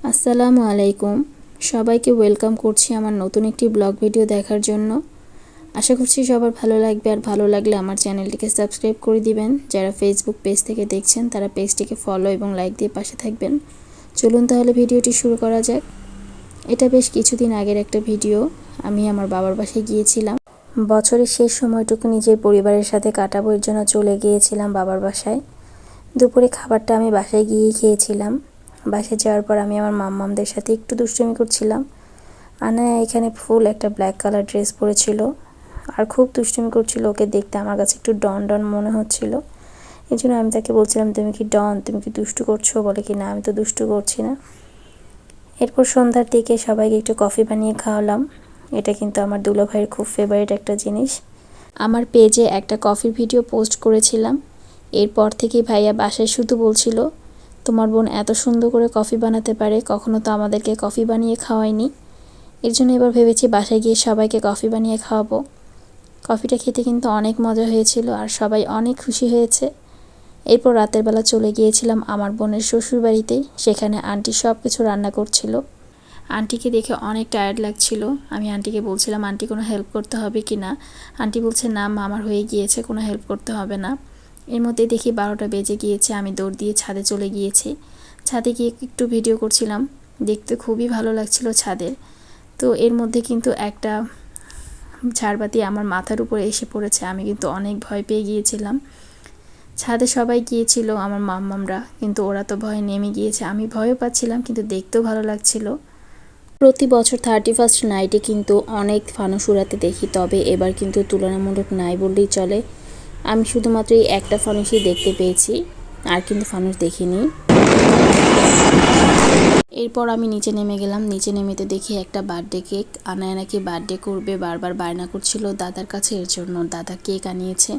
আসসালামু আলাইকুম। সবাইকে ওয়েলকাম করছি আমার নতুন একটি ব্লগ ভিডিও দেখার জন্য। আশা করছি সবার ভালো লাগবে আর ভালো লাগলে আমার চ্যানেলটিকে সাবস্ক্রাইব করে দিবেন। যারা ফেসবুক পেজ থেকে দেখছেন, তারা পেজটিকে ফলো এবং লাইক দিয়ে পাশে থাকবেন। চলুন তাহলে ভিডিওটি শুরু করা যাক। এটা বেশ কিছুদিন আগের একটা ভিডিও। আমি আমার বাবার বাসায় গিয়েছিলাম। বছরের শেষ সময়টুকু নিজের পরিবারের সাথে কাটাবো এর জন্য চলে গিয়েছিলাম বাবার বাসায়। দুপুরে খাবারটা আমি বাসায় গিয়েই খেয়েছিলাম। বাসায় যাওয়ার পর আমি আমার মাম্মামদের সাথে একটু দুষ্টুমি করছিলাম। আনায়া এখানে ফুল একটা ব্ল্যাক কালার ড্রেস পরেছিল আর খুব দুষ্টুমি করছিল, ওকে দেখতে আমার কাছে একটু ডন ডন মনে হচ্ছিল। এই জন্য আমি তাকে বলছিলাম, তুমি কি ডন? তুমি কি দুষ্টু করছ? বলে কি, না, আমি তো দুষ্টু করছি না। এরপর সন্ধ্যার দিকে সবাইকে একটু কফি বানিয়ে খাওয়ালাম। এটা কিন্তু আমার দুলো ভাইয়ের খুব ফেভারিট একটা জিনিস। আমার পেজে একটা কফির ভিডিও পোস্ট করেছিলাম। এরপর থেকেই ভাইয়া বাসায় শুধু বলছিল তোমার বোন এত সুন্দর করে কফি বানাতে পারে, কখনো তো আমাদেরকে কফি বানিয়ে খাওয়ায়নি। এর জন্য এবার ভেবেছি বাসায় গিয়ে সবাইকে কফি বানিয়ে খাওয়াবো। কফিটা খেতে কিন্তু অনেক মজা হয়েছিল আর সবাই অনেক খুশি হয়েছে। এরপর রাতের বেলা চলে গিয়েছিলাম আমার বোনের শ্বশুর বাড়িতে সেখানে আন্টি সব কিছু রান্না করছিল। আন্টিকে দেখে অনেক টায়ার্ড লাগছিল। আমি আন্টিকে বলছিলাম, আন্টি কোনো হেল্প করতে হবে কি না? আন্টি বলছে, না মা, আমার হয়ে গিয়েছে, কোনো হেল্প করতে হবে না। এর মধ্যে দেখি বারোটা বেজে গিয়েছে, আমি দৌড় দিয়ে ছাদে চলে গিয়েছি। ছাদে গিয়ে একটু ভিডিও করছিলাম, দেখতে খুবই ভালো লাগছিল ছাদের তো এর মধ্যে কিন্তু একটা ঝাড়বাতি আমার মাথার উপরে এসে পড়েছে, আমি কিন্তু অনেক ভয় পেয়ে গিয়েছিলাম। ছাদে সবাই গিয়েছিল, আমার মাম্মামরা, কিন্তু ওরা তো ভয়ে নেমে গিয়েছে। আমি ভয়ও পাচ্ছিলাম, কিন্তু দেখতেও ভালো লাগছিল। প্রতি বছর থার্টি ফার্স্ট নাইটে কিন্তু অনেক ফানুস উড়াতে দেখি, তবে এবার কিন্তু তুলনামূলক নাই বললেই চলে। আমি শুধুমাত্র এই একটা ফানুসই দেখতে পেয়েছি, আর কিন্তু ফানুস দেখিনি। এরপর আমি নিচে নেমে গেলাম। নিচে নেমেতে দেখি একটা বার্থডে কেক আনায় নাকি বার্থডে করবে, বারবার বায়না করছিল দাদার কাছে, এর জন্য দাদা কেক আনিয়েছে।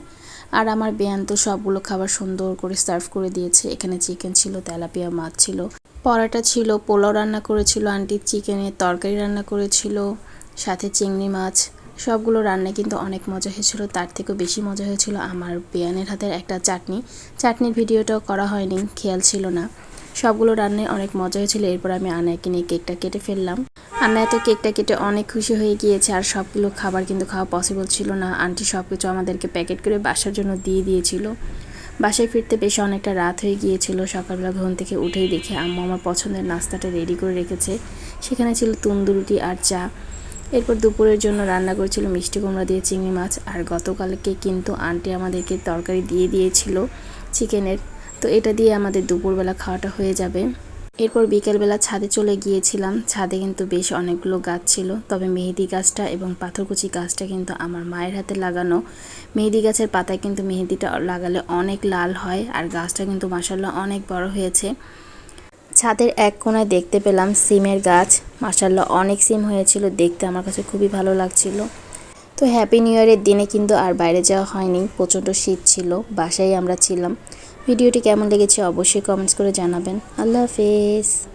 আর আমার বেয়ান তো সবগুলো খাবার সুন্দর করে সার্ভ করে দিয়েছে। এখানে চিকেন ছিল, তেলাপিয়া মাছ ছিল, পরাটা ছিল, পোলাও রান্না করেছিল আন্টি চিকেনের তরকারি রান্না করেছিল, সাথে চিংড়ি মাছ সবগুলো রান্না কিন্তু অনেক মজা হয়েছিল। তার থেকেও বেশি মজা হয়েছিল আমার বেয়ানের হাতের একটা চাটনি। চাটনির ভিডিওটাও করা হয়নি, খেয়াল ছিল না। সবগুলো রান্নায় অনেক মজা হয়েছিল। এরপর আমি আনায়কে নিয়ে কেকটা কেটে ফেললাম। আনায় তো কেকটা কেটে অনেক খুশি হয়ে গিয়েছে আর সবগুলো খাবার কিন্তু খাওয়া পসিবল ছিল না। আন্টি সব কিছু আমাদেরকে প্যাকেট করে বাসার জন্য দিয়ে দিয়েছিল। বাসায় ফিরতে বেশ অনেকটা রাত হয়ে গিয়েছিল। সকালবেলা ঘুম থেকে উঠেই দেখে আম্মু আমার পছন্দের নাস্তাটা রেডি করে রেখেছে। সেখানে ছিল তন্দুরুটি আর চা। এরপর দুপুরের জন্য রান্না করেছিল মিষ্টি কুমড়া দিয়ে চিংড়ি মাছ, আর গতকালকে কিন্তু আন্টি আমাদেরকে তরকারি দিয়ে দিয়েছিল চিকেনের। তো এটা দিয়ে আমাদের দুপুরবেলা খাওয়াটা হয়ে যাবে। এরপর বিকেলবেলা ছাদে চলে গিয়েছিলাম। ছাদে কিন্তু বেশ অনেকগুলো গাছ ছিল। তবে মেহেদি গাছটা এবং পাথরকুচি গাছটা কিন্তু আমার মায়ের হাতে লাগানো। মেহেদি গাছের পাতায় কিন্তু মেহেদিটা লাগালে অনেক লাল হয়, আর গাছটা কিন্তু মাসাল্লাহ অনেক বড় হয়েছে। ছাদের এক কোনায় দেখতে পেলাম সিমের গাছ। মাসাল্লাহ অনেক সিম হয়েছিল দেখতে, আমার কাছে খুবই ভালো লাগছিল। তো হ্যাপি নিউ ইয়ারের দিনে কিন্তু আর বাইরে যাওয়া হয়নি, প্রচণ্ড শীত ছিল, বাসায় আমরা ছিলাম। ভিডিওটি কেমন লেগেছে অবশ্যই কমেন্টস করে জানাবেন। আল্লাহ হাফেজ।